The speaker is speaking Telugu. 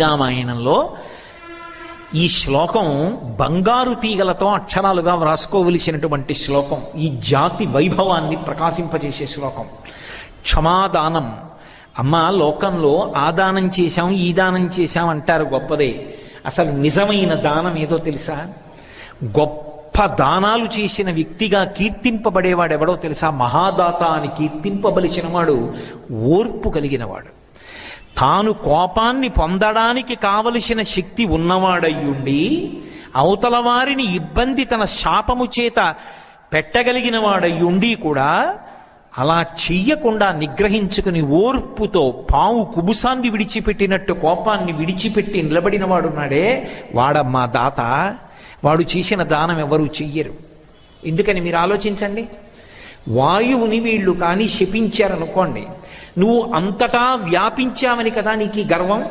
రామాయణంలో ఈ శ్లోకం బంగారు తీగలతో అక్షరాలుగా వ్రాసుకోవలసినటువంటి శ్లోకం ఈ జాతి వైభవాన్ని ప్రకాశింపజేసే శ్లోకం. క్షమాదానం. అమ్మ లోకంలో ఆ దానం చేశాం ఈ దానం చేశాం అంటారు గొప్పదే. అసలు నిజమైన దానం ఏదో తెలుసా? గొప్ప దానాలు చేసిన వ్యక్తిగా కీర్తింపబడేవాడు ఎవడో తెలుసా? మహాదాత అని కీర్తింపబలిచిన వాడు ఓర్పు కలిగినవాడు. తాను కోపాన్ని పొందడానికి కావలసిన శక్తి ఉన్నవాడయ్యుండి అవతల వారిని ఇబ్బంది తన శాపము చేత పెట్టగలిగిన వాడయ్యుండి కూడా అలా చెయ్యకుండా నిగ్రహించుకుని ఓర్పుతో పావు కుబుసాన్ని విడిచిపెట్టినట్టు కోపాన్ని విడిచిపెట్టి నిలబడిన వాడున్నాడే వాడమ్మా దాత. వాడు చేసిన దానం ఎవరు చెయ్యరు. ఎందుకని మీరు ఆలోచించండి? వాయువుని వీళ్ళు కానీ శపించారనుకోండి నువ్వు అంతటా వ్యాపించావని కదా నీకు ఈ గర్వం?